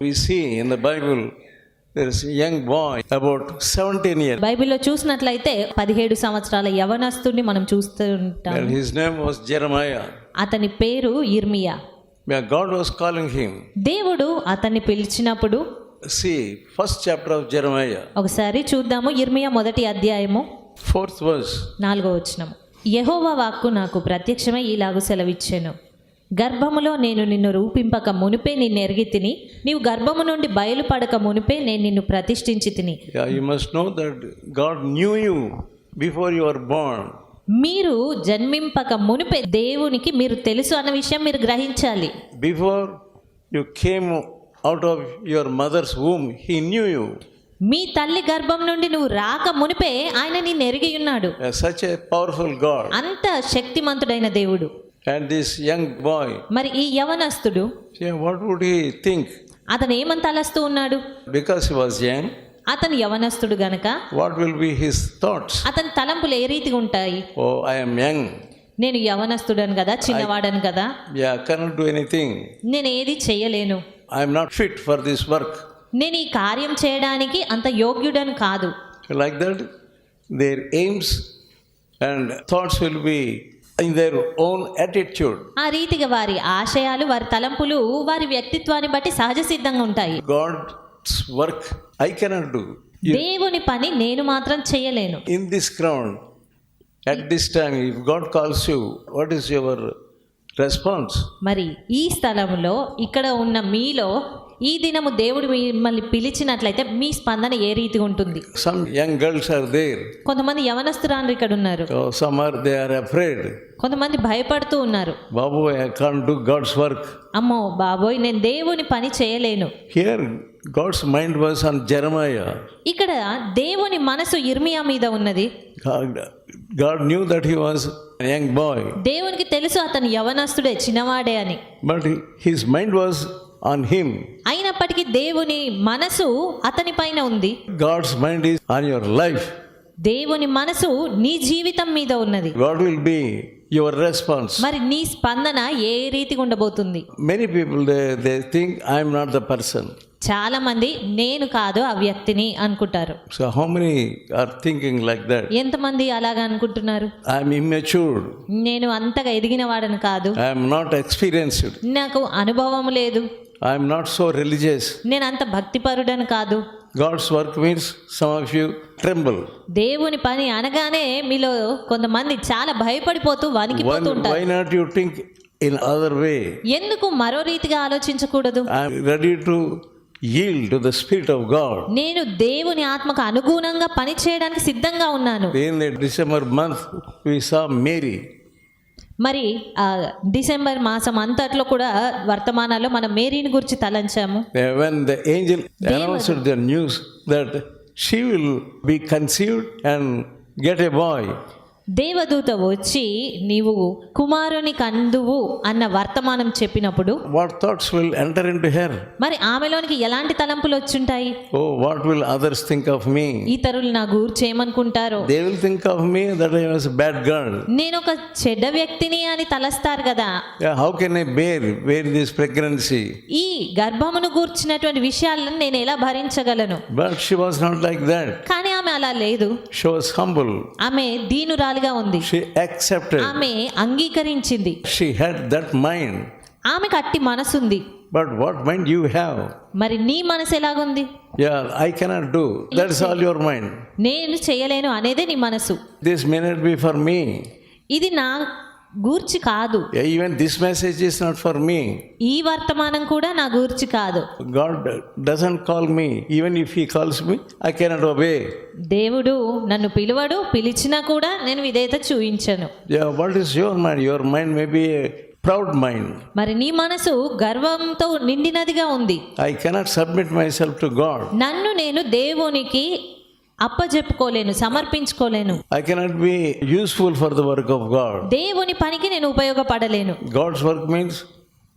We see in the Bible there is a young boy about 17 years బైబిల్లో చూసినట్లయితే పదిహేడు సంవత్సరాల యవనస్తుడిని మనం చూస్తూ ఉంటాం and his name was Jeremiah. అతని పేరు ఇర్మియా God was calling him. దేవుడు అతన్ని పిలిచినప్పుడు See, first chapter of Jeremiah, ఒకసారి చూద్దాము ఇర్మియా మొదటి అధ్యాయము fourth verse. నాలుగో వచనము యెహోవా వాక్కు నాకు ప్రత్యక్షమై ఇలాగు సెలవిచ్చాను గర్భములో నేను నిన్ను రూపింపక మునిపే నిన్ను ఎరిగి తిని నీవు గర్భము నుండి బయలుపడక మునిపే నేను నిన్ను ప్రతిష్ఠించి తిని must know that God knew you before you were born. మీరు జన్మింపక మునిపే దేవునికి మీరు తెలుసు అన్న విషయం మీరు గ్రహించాలి Before you came out of your mother's womb, He knew you. మీ తల్లి గర్భం నుండి నువ్వు రాక మునిపే ఆయన నిన్ను ఎరిగి ఉన్నాడు such a powerful God. అంత శక్తిమంతుడైన దేవుడు And this young boy, మరి ఈ యవనస్తుడు yeah, what would he think? అతను ఏమని తలస్తూ ఉన్నాడు Because he was young, అతను యవనస్తుడు గనక what will be his thoughts? అతని తలంపులు ఏ రీతిగా ఉంటాయి Oh, I am young. నేను యవనస్తుడను కదా చిన్నవాడను కదా Yeah, cannot do anything. నేను ఏది చెయ్యలేను I am not fit for this work. నేను ఈ కార్యం చేయడానికి అంత యోగ్యుడని కాదు Like that, their aims and thoughts will be in their own attitude. ఆ రీతిగా వారి ఆశయాలు వారి తలంపులు వారి వ్యక్తిత్వాన్ని బట్టి సహజ సిద్ధంగా ఉంటాయి God's work I cannot do. You- దేవుని పని నేను మాత్రం చేయలేను in this ground, at this time, if God calls you, what is your response? మరి ఈ స్థలంలో ఇక్కడ ఉన్న మీలో ఈ దినము దేవుడు మిమ్మల్ని పిలిచినట్లయితే మీ స్పందన ఏ రీతి ఉంటుంది? Some young girls are there కొంతమంది యవనస్తురాలు ఇక్కడ ఉన్నారు. సమ్ ఆర్ దే ఆర్ కొంతమంది భయపడుతూ ఉన్నారు. బాబు ఐ కాంట్ గాడ్స్ వర్క్ అమ్మో బాబోయ్ నేను దేవుని పని చేయలేను. Here God's mind was on Jeremiah ఇక్కడ దేవుని మనసు ఇర్మియా మీద ఉన్నది. God knew that he was young boy దేవునికి తెలుసు అతను యవనస్తుడే చిన్నవాడే అని. But his mind was on him ఉన్నప్పటికీ దేవుని మనసు అతని పైన ఉంది. God's mind is on your life దేవుని మనసు నీ జీవితం మీద ఉన్నది. God will be your response మరి నీ స్పందన ఏ రీతిగా ఉండబోతుంది? Many people they they think I am not the person చాలా మంది నేను కాదు ఆ వ్యక్తిని అనుకుంటారు. So how many are thinking like that ఎంత మంది అలాగ అనుకుంటున్నారు? ఐ యామ్ ఇమ్మెచ్యూర్డ్ నేను అంతగా ఎదిగిన వాడని కాదు. ఐ యామ్ నాట్ ఎక్స్‌పీరియన్స్డ్ నాకు అనుభవం లేదు. Am not so religious. నేను అంత భక్తిపరుడని కాదు God's work means some of you tremble. దేవుని పని అనగానే మీలో కొంతమంది చాలా భయపడిపోతూ Why, వణికిపోతూ ఉంటారు why not you think in other way? ఎందుకు మరో రీతిగా ఆలోచించకూడదు am ready to yield to the Spirit of God. నేను దేవుని ఆత్మకు అనుగుణంగా పని చేయడానికి సిద్ధంగా ఉన్నాను In the December month, we saw Mary. మరి డిసెంబర్ మాసం అంతట్లో కూడా వర్తమానాల్లో మనం మేరీని గురించి తలంచాము. When the angel the news that she will be conceived and get a boy దేవదూత వచ్చి నీవు కుమారుని కందువు అన్న వర్తమానం చెప్పినప్పుడు what thoughts will enter in her మరి ఆమెలోనికి ఎలాంటి తలంపులు వచ్చుంటాయి? ఓ what will others think of me ఈ తరులు నా గురించి ఏమనుకుంటారు? Think of me that I was నేను ఒక చెడ్డ వ్యక్తిని అని తలస్తారు కదా. How can I bear where this pregnancy ఈ గర్భమును గుర్చినటువంటి విషయాలను నేను ఎలా భరించగలను? బట్ షీ వాస్ కానీ ఆమె అలా లేదు. షీ వాస్ హంబుల్ ఆమె దీనురాలి గా ఉంది. ఆమె అంగీకరించింది. దట్ మైండ్ ఆమె కట్టి మనసు ఉంది but what mind you have మరి నీ మనసు ఎలాగుంది? I cannot do that is all your mind నేను చేయలేను అనేదే నీ మనసు. This may not be for me ఇది నా గూర్చి కాదు. Even this message is not for me ఈ వర్తమానం కూడా నా గూర్చి కాదు. God doesn't call me even if he calls me I can not obey దేవుడు నన్ను పిలువడు పిలిచినా కూడా నేను విధేయత చూయించను what is your mind your mind maybe proud mind మరి నీ మనసు గర్వంతో నిండినదిగా ఉంది. I cannot submit myself to God నన్ను నేను దేవునికి అప్పజెప్పుకోలేను సమర్పించుకోలేను. I cannot be useful for the work of God దేవుని పనికి నేను ఉపయోగపడలేను. God's work means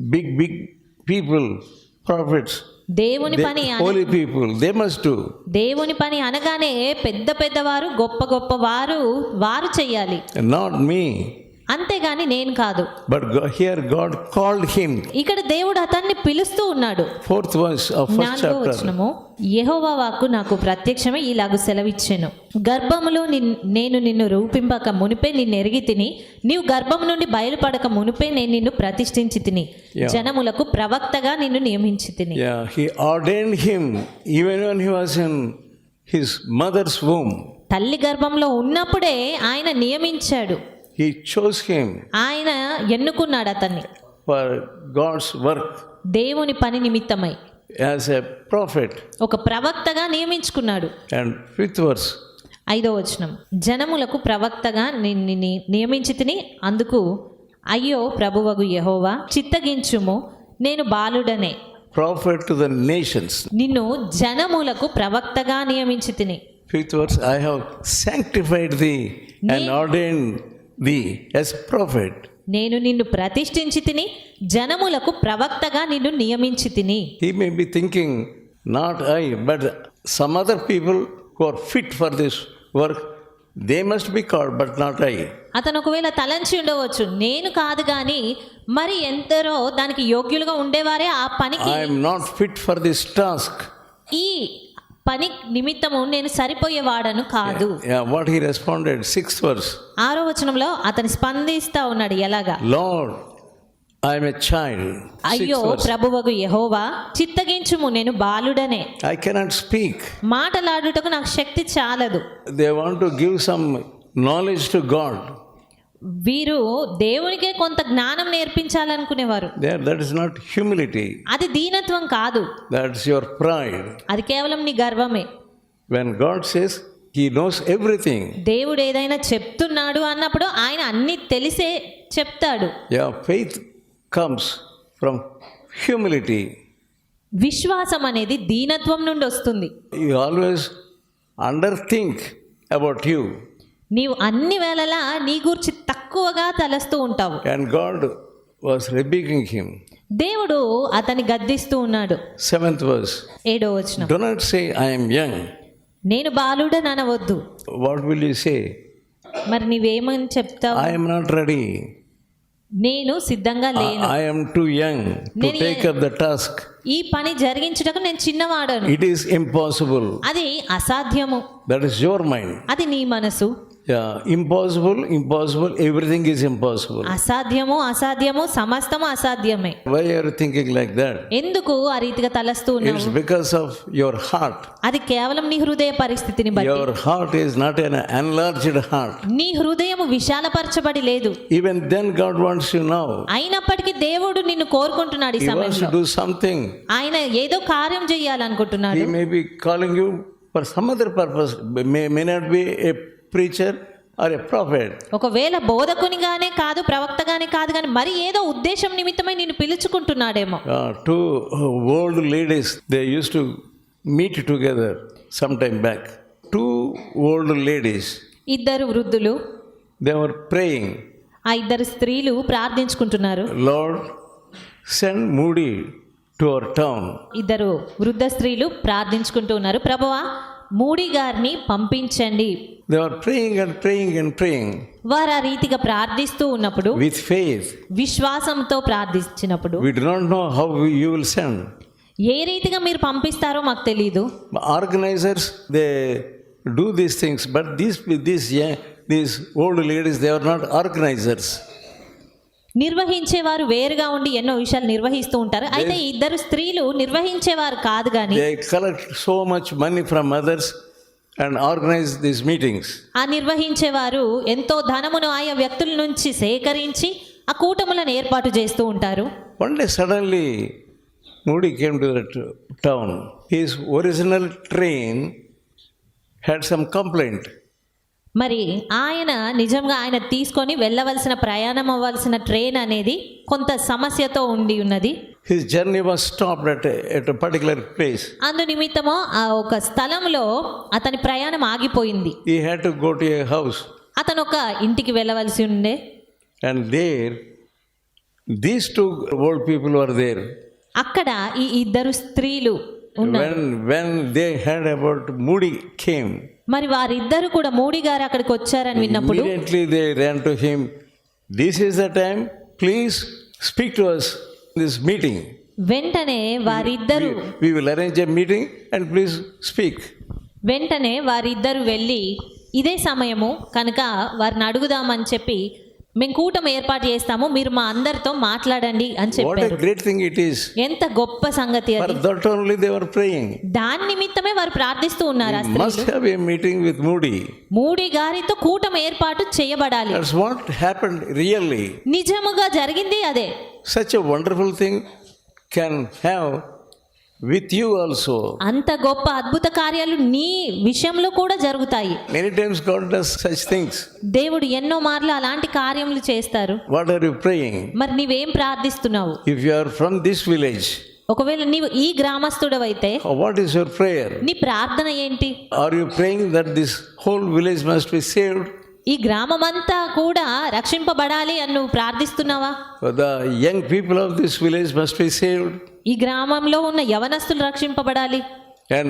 big big people prophets దేవుని పని holy people they must do దేవుని పని అనగానే పెద్ద పెద్ద వారు గొప్ప గొప్ప వారు వారు చేయాలి నాట్ మీ అంతేగాని నేను కాదు go- here God called him. ఇక్కడ దేవుడు అతన్ని పిలుస్తూ ఉన్నాడు verse of first నాలుగో chapter. వచనము యెహోవా వాక్కు నాకు ప్రత్యక్షమై ఇలాగు సెలవిచ్చెను గర్భములో నిన్ నేను నిన్ను రూపింపక మునిపే నిన్ను ఎరిగి తిని నీవు గర్భం నుండి బయలుపడక మునిపే నేను నిన్ను ప్రతిష్ఠించి తిని. జనములకు ప్రవక్తగా నిన్ను నియమించి తిని he ordained him even when he was in his mother's womb. తల్లి గర్భంలో ఉన్నప్పుడే ఆయన నియమించాడు He chose him ఆయన ఎన్నుకున్నాడు అతన్ని? for God's work దేవుని పని నిమిత్తమై. as a prophet. ఒక ప్రవక్తగా నియమించుకున్నాడు. And fifth verse. ఐదో వచనం. జనములకు ప్రవక్తగా నియమించి తిని అందుకు అయ్యో ప్రభువగు యహోవా చిత్తగించుము నేను బాలుడనే. Prophet to the nations. నిన్ను జనములకు ప్రవక్తగా నియమించి తిని. Fifth verse, I have sanctified thee and ordained thee as prophet. నేను నిన్ను ప్రతిష్ఠించి తిని జనములకు ప్రవక్తగా నిన్ను నియమించి తిని. He may be thinking not I but some other people who are fit for this work they must be called but not I అతను ఒకవేళ తలంచి ఉండవచ్చు నేను కాదు కానీ మరి ఎంతరో దానికి యోగ్యులుగా ఉండేవారే ఆ పని I not fit for this task ఈ పని నిమిత్తము నేను సరిపోయేవాడను కాదు. వాట్ హి రెస్పాండెడ్ వర్స్ ఆరో వచనంలో అతను స్పందిస్తా ఉన్నాడు ఎలాగా? లార్డ్ ఐ ఎ చైల్డ్ అయ్యో ప్రభువగు యహోవా చిత్తగించుము నేను బాలుడనే. ఐ కెనాట్ స్పీక్ మాటలాడుటకు నాకు శక్తి చాలదు. They want to give some knowledge to God వీరు దేవునికే కొంత జ్ఞానం నేర్పించాలనుకునేవారు. దట్ ఇస్ నాట్ హ్యూమిలిటీ అది దీనత్వం కాదు. దట్స్ యువర్ ప్రైడ్ అది కేవలం నీ గర్వమే. When God says he knows everything దేవుడు ఏదైనా చెప్తున్నాడు అన్నప్పుడు ఆయన అన్ని తెలిసే చెప్తాడు. Yeah faith comes from humility విశ్వాసం అనేది దీనత్వం నుండి వస్తుంది. You always under think about you నీవు అన్ని వేళలా నీ గురించి తక్కువగా తలస్తూ ఉంటావు. And God was rebuking him దేవుడు అతని గద్దిస్తూ ఉన్నాడు. సెవెంత్ వర్స్ ఏడో వచ్చిన do not say I'm young నేను బాలుడ ననవద్దు వాట్ విల్ యూ సే మరి నీవేమని చెప్తావు? ఐఎమ్ నాట్ రెడీ నేను సిద్ధంగా లేను. I am too young to take up the task ఈ పని జరిగించడకు నేను చిన్నవాడను. ఇట్ ఇస్ ఇంపాసిబుల్ అది అసాధ్యము. దట్ ఇస్ యువర్ మైండ్ అది నీ మనసు. Impossible impossible everything is impossible అసాధ్యము అసాధ్యము సమస్తం అసాధ్యమే. Why are thinking like that ఎందుకు ఆ రీతిగా తలస్తూ ఉన్నావు? ఇట్స్ ఆఫ్ యువర్ హార్ట్ అది కేవలం నీ హృదయ పరిస్థితిని బట్టి. Your heart is not en enlarged heart నీ హృదయము విశాలపరచబడి లేదు. Even then God wants you now అయినప్పటికీ దేవుడు నిన్ను కోరుకుంటున్నాడు ఈ సమయంలో. హి డు సంథింగ్ ఆయన ఏదో కార్యం చేయాలనుకుంటున్నాడు. He may be calling you for some other purpose may not be a preacher ఒకవేళ బోధకునిగానే కాదు ప్రవక్తగానే కాదు కానీ మరి ఏదో ఉద్దేశం నిమిత్తమై నేను పిలుచుకుంటున్నాడేమో. Two old ladies they use to meet together some time back two old ladies ఇద్దరు వృద్ధులు దే దేవర్ ప్రేయింగ్ ఆ ఇద్దరు స్త్రీలు ప్రార్థించుకుంటున్నారు. Lord send Moody to our town ఇద్దరు వృద్ధ స్త్రీలు ప్రార్థించుకుంటూ ఉన్నారు. ప్రభువా మూడి గారిని పంపించండి They were praying and praying and praying వారు ఆ రీతిగా ప్రార్థిస్తూ ఉన్నప్పుడు with faith. విశ్వాసంతో ప్రార్థించినప్పుడు We do not know how you will send. ఏ రీతిగా మీరు పంపిస్తారో మాకు తెలియదు Organizers, they do these things, but these, these, yeah, these old ladies, they are not organizers. నిర్వహించేవారు వేరుగా ఉండి ఎన్నో విషయాలు నిర్వహిస్తూ ఉంటారు. అయితే ఇద్దరు స్త్రీలు నిర్వహించేవారు కాదు కానీ they collect so much money from mothers and organize this meetings ఆ నిర్వహించేవారు ఎంతో ధనమును ఆయా వ్యక్తుల నుంచి సేకరించి ఆ కూటములను ఏర్పాటు చేస్తూ ఉంటారు. One suddenly Moody came to town his original train had some complaint మరి ఆయన నిజంగా ఆయన తీసుకొని వెళ్ళవలసిన ప్రయాణం అవ్వాల్సిన ట్రైన్ అనేది కొంత సమస్యతో ఉండి ఉన్నది His journey was stopped at a, at a particular place. అందు నిమిత్తము ఆ ఒక స్థలంలో అతని ప్రయాణం ఆగిపోయింది He had to go to a house. అతను ఒక ఇంటికి వెళ్ళవలసి ఉండే And there, these two old people were there. అక్కడ ఈ ఇద్దరు స్త్రీలు When, when they heard about Moody came, మరి వారిద్దరు కూడా మోడీ గారు అక్కడికి వచ్చారని విన్నప్పుడు this is the time please speak to us meeting వెంటనే వారిద్దరు we will arrange a meeting and please speak వెంటనే వారిద్దరు వెళ్ళి ఇదే సమయము కనుక వారిని అడుగుదామని చెప్పి మేము కూటమి ఏర్పాటు చేస్తాము మీరు మా అందరితో మాట్లాడండి అని చెప్పారు. గ్రేట్ థింగ్ ఇట్ ఈస్ ఎంత గొప్ప సంగతి ప్రేయింగ్ దాని నిమిత్తమే వారు ప్రార్థిస్తూ ఉన్నారు must have a meeting with Moody Moody గారితో కూటమి ఏర్పాటు చేయబడాలి. దట్స్ హ్యాపెండ్ రియల్లీ నిజముగా జరిగింది అదే. Such wonderful thing can have with you also అంత గొప్ప అద్భుత కార్యాలు నీ విషయంలో కూడా జరుగుతాయి. మెనీ టైమ్స్ గాడ్ థింగ్స్ దేవుడు ఎన్నో మార్లు అలాంటి కార్యములు చేస్తారు. వాట్ ఆర్ యు ప్రేయింగ్ మరి నీవేం ప్రార్థిస్తున్నావు? If you are from this village ఒకవేళ నీవు ఈ గ్రామస్తుడవైతే వాట్ ఇస్ యువర్ ప్రేయర్ నీ ప్రార్థన ఏంటి? Are you praying that this whole village must be saved ఈ గ్రామం అంతా కూడా రక్షింపబడాలి అని నువ్వు ప్రార్థిస్తున్నావా? The young people of this village must be saved ఈ గ్రామంలో ఉన్న యవనస్తులు రక్షింపబడాలి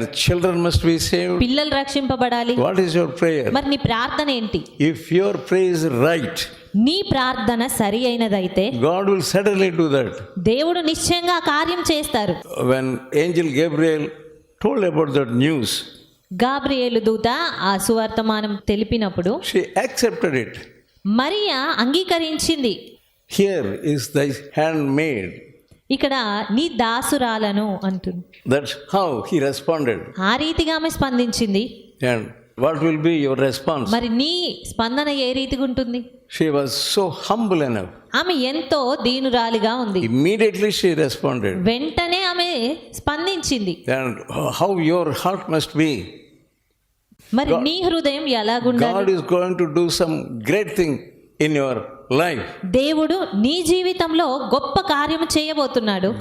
the children must be saved. పిల్లలు రక్షింపబడాలి What is your prayer? మరి నీ ప్రార్థన ఏంటి If your prayer is right, నీ ప్రార్థన సరి అయినదైతే God will certainly do that. దేవుడు నిశ్చయంగా కార్యం చేస్తారు When angel Gabriel told about that news, Gabriel దూత ఆ సువర్తమానం తెలిపినప్పుడు she accepted it. మరియా అంగీకరించింది Here is thy handmaid. ఇక్కడ నీ దాసురాలను అంటుంది That's how he responded. ఆ రీతిగా ఆమె స్పందించింది And what will be your response? మరి నీ స్పందన ఏ రీతిగా ఉంటుంది She was so humble enough. ఆమె ఎంతో దీనురాలిగా ఉంది Immediately she responded. వెంటనే ఆమె స్పందించింది And how your heart must be. మరి నీ హృదయం ఎలాగుండాలి God is going to do some great thing in your life దేవుడు నీ జీవితంలో గొప్ప కార్యము చేయబోతున్నాడు.